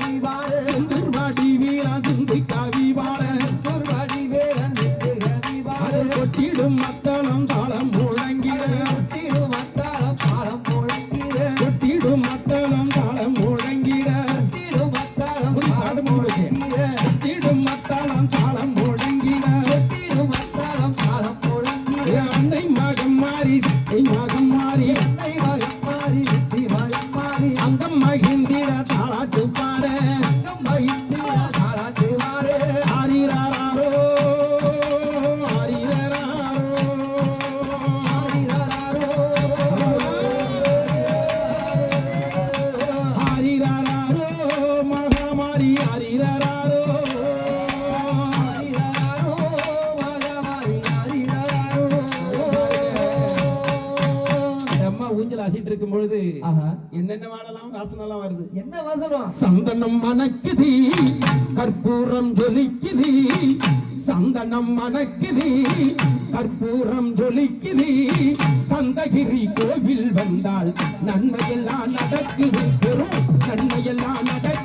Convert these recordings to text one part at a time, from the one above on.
அடிவான் வருது. என்ன வாசனம்? சந்தனம் மணக்குதி கற்பூரம் ஜொலிக்குது. சந்தனம் மணக்குதி கற்பூரம் ஜொலிக்குதி. கந்தகிரி கோவில் வந்தால் நன்மையெல்லாம் நடக்குது. பெரும் நன்மையெல்லாம் நடக்குது.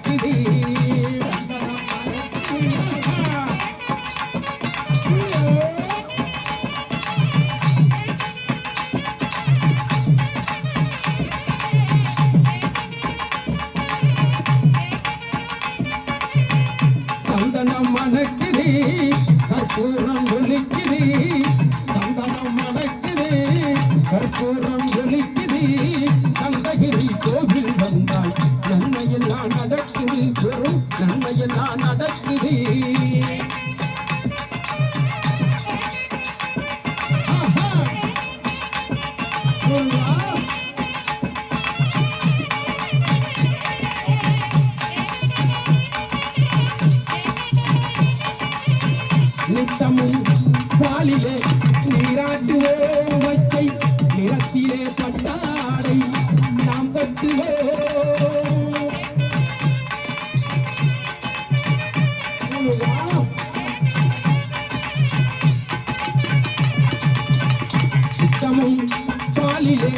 நிற்க பாலிலே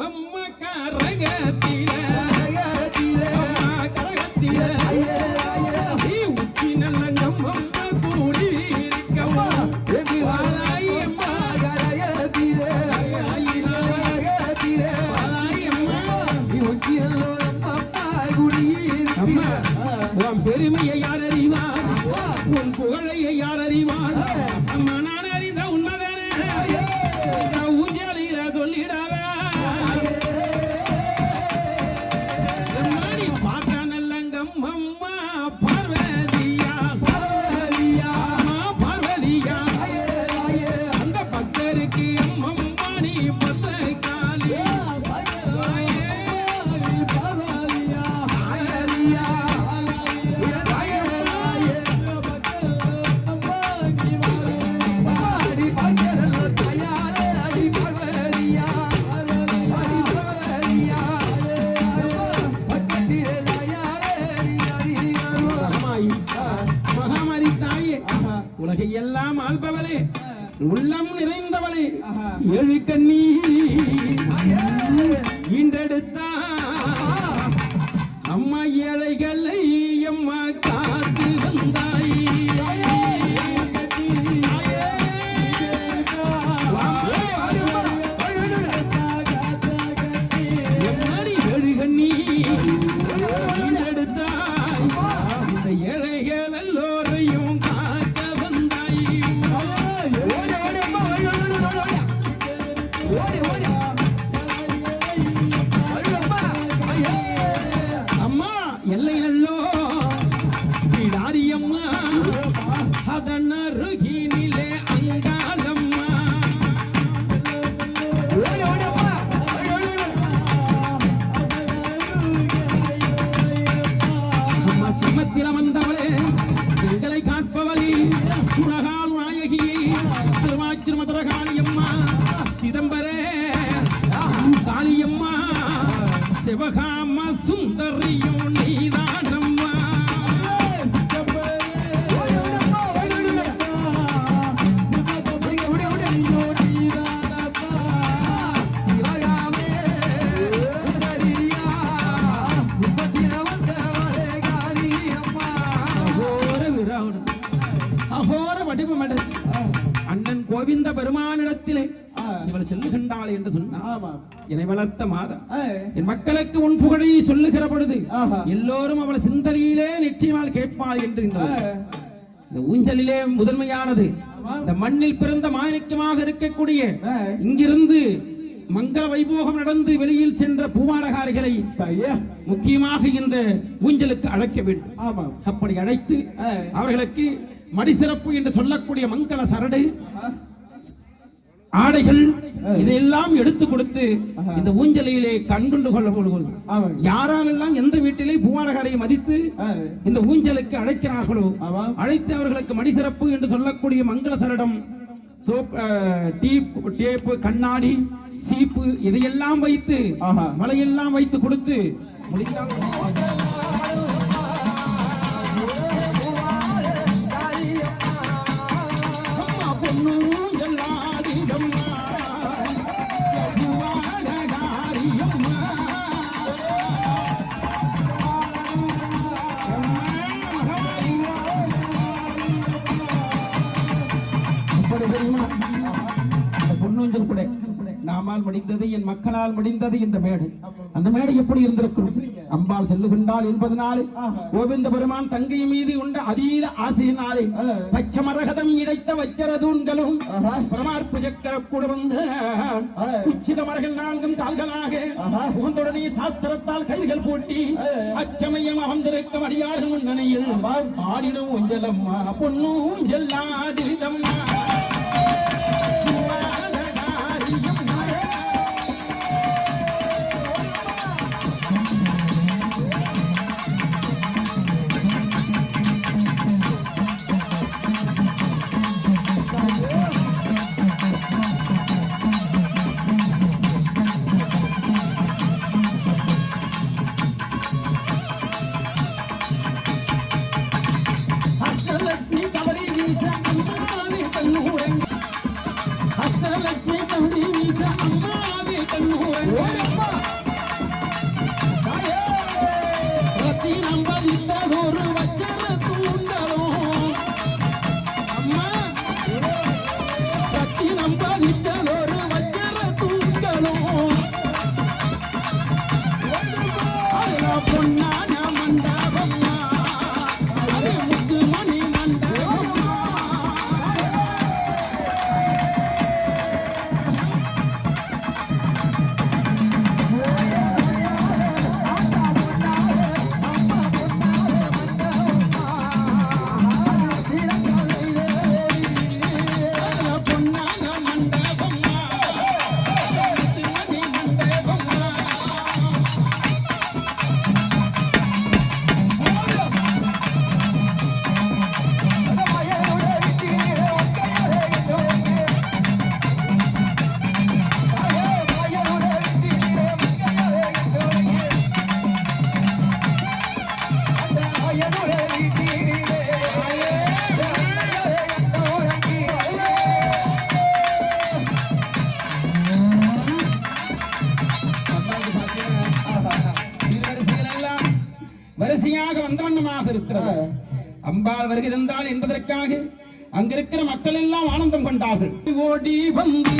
வந்தங்க அம்மா திருமதுர காளியம்மா சிதம்பரே காளியம்மா சிவகாம சுந்தரியும் நீதான். கோவிந்த பெருமானிடத்திலே இவள் செல்லுகின்றாள் என்று சொன்னார். என்னை வளர்த்த மாதா. என் மக்களுக்கு உன் புகழை சொல்லுகிற பொழுது. எல்லோரும் அவள் சிந்தனையிலே நிச்சயமாக கேட்பாள் என்று இந்த ஊஞ்சலிலே முதன்மையானது இந்த மண்ணில் பிறந்த மாணிக்கமாக இருக்கக்கூடிய இங்கிருந்து மங்கள வைபோகம் நடந்து வெளியில் சென்ற பூவாரகாரிகளை முக்கியமாக இந்த ஊஞ்சலுக்கு அழைக்க வேண்டும். அப்படி அழைத்து அவர்களுக்கு மடிசிறப்பு என்று சொல்லக்கூடிய மங்கள சரடு ஆடைகள் இதையெல்லாம் எடுத்து கொடுத்து இந்த ஊஞ்சலிலே கண்கொண்டு கொள்ள கொள்வது ஆமாம். யாராலெல்லாம் எந்த வீட்டிலே பூவாரகரை மதித்து இந்த ஊஞ்சலுக்கு அழைக்கிறார்களோ. அழைத்து அவர்களுக்கு மடிசிறப்பு என்று சொல்லக்கூடிய மங்கள சரடம் சோப் டீப் டேப்பு கண்ணாடி சீப்பு இதையெல்லாம் வைத்து. மலையெல்லாம் வைத்து கொடுத்து முடிந்தால் முடிந்தது என் மக்களால் முடிந்தது இந்த மேடை. அந்த மேடை எப்படி இருந்திருக்கும்? அம்பாள் செல்லுகின்றாள் என்பதனாலே கோவிந்த பெருமான் தங்கை மீது உண்ட அதீத ஆசையினாலே பச்சை மரகதம் இடைத்த வச்சரதூண்களும் பிரமார்ப்பு சக்கர கூட வந்த உச்சித நான்கும் கால்களாக உகந்துடனே சாஸ்திரத்தால் கைகள் பூட்டி அச்சமயம் அமர்ந்திருக்கும் அடியார்கள் முன்னணியில் ஆடிடும் ஊஞ்சலம்மா பொண்ணு ஊஞ்சல்லாடிதம்மா வந்த வண்ணமாக இருக்கிறது. அம்பாள் வருகை தந்தாள் என்பதற்காக அங்கிருக்கிற மக்கள் எல்லாம் ஆனந்தம் கொண்டார்கள். ஓடி வந்து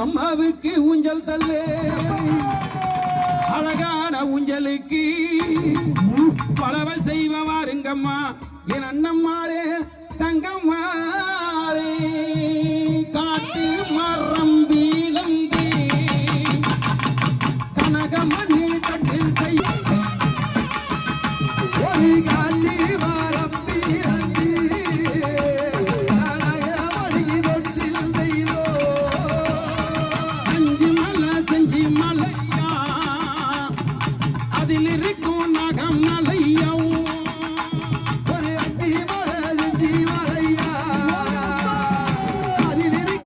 அம்மாவுக்கு ஊஞ்சல் தள்ளு. அழகான ஊஞ்சலுக்கு பலவ செய்வ வாருங்கம்மா என் அண்ணம்மாரே தங்கம்மாரே காட்டு மரம் வீழந்து கனகமணி